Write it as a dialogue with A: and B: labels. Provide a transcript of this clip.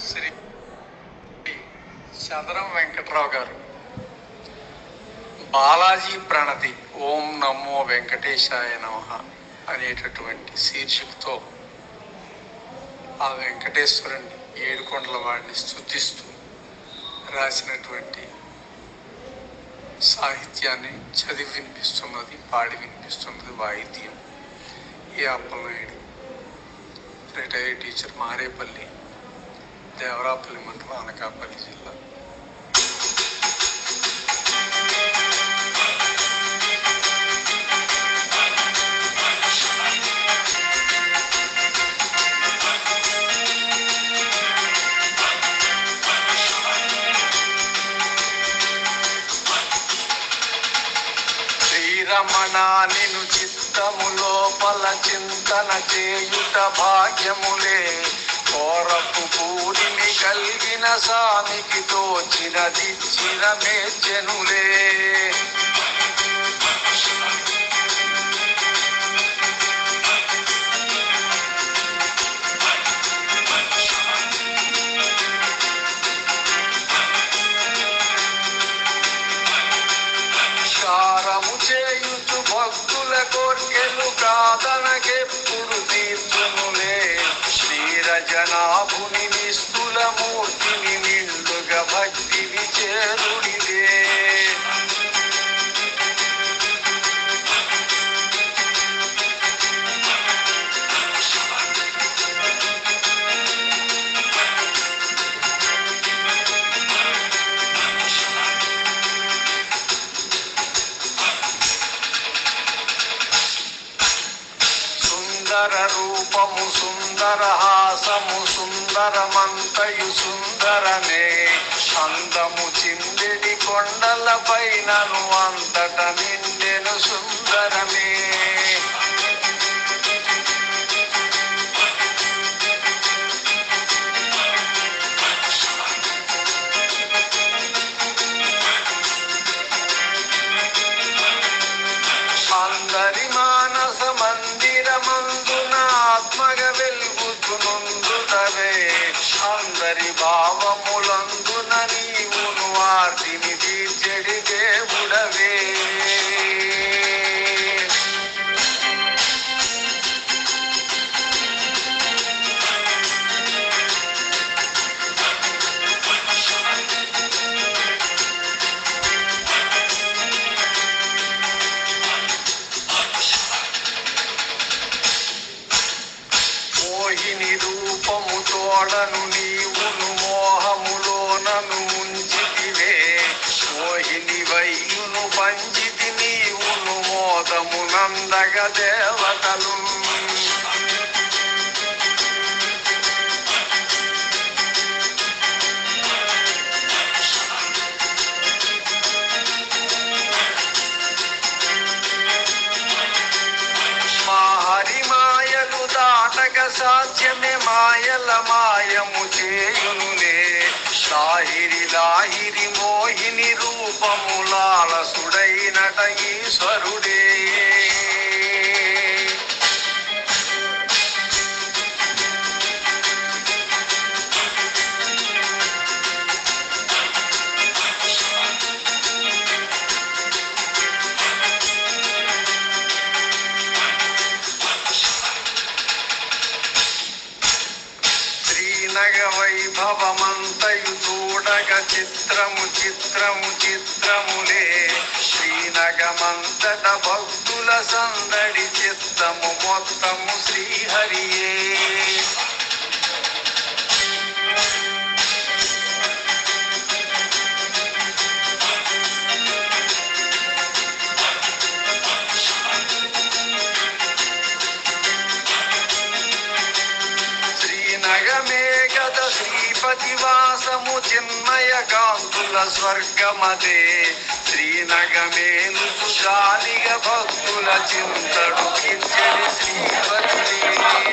A: శ్రీ చదరం వెంకట్రావు గారు. బాలాజీ ప్రణతి ఓం నమో వెంకటేశాయ నమ అనేటటువంటి శీర్షికతో ఆ వెంకటేశ్వరుని ఏడుకొండల వాడిని స్థుతిస్తూ రాసినటువంటి సాహిత్యాన్ని చదివి వినిపిస్తున్నది పాడి వినిపిస్తున్నది వాయిద్యం. A Appalanaidu retired teacher Marepalli. Devarapalli మండలం అనకాపల్లి జిల్లా. శ్రీరమణ నిను చిత్తము లోపల చింతన చేయుట భాగ్యములే. కోరపు పూరిని కలిగిన సామికి తోచినదిచ్చిన మేజనులే సారము చేయుచు భక్తుల కోర్కెలు కాదనకెప్పుడు না ভুলে సుందర రూపము సుందర హాసము సుందరమంతయు సుందరమే. అందము చిందెడి కొండల పైనను అంతట నిండెను సుందర అందరి భావములందున నీవును ఆర్తిని తీర్చడి దేవుడవే. మోహిని రూపము తోడను మంచిది నీవును మోదము నందగ దేవతలు. సాధ్యమే మాయల మాయము చేయునులే సాయి లాహిరి మోహిని రూపములాలసుడైనట ఈశ్వరుడే. శ్రీనగ వైభవమంతయు చూడగ చిత్రము చిత్రము చిత్రములే. శ్రీనగమంతట భక్తుల సందడి శ్రీపతి చిన్మయ కాంతుల స్వర్గమదే. శ్రీనగమేలు జాలిగ భక్తుల చింతడు కిచ్చడి శ్రీపతి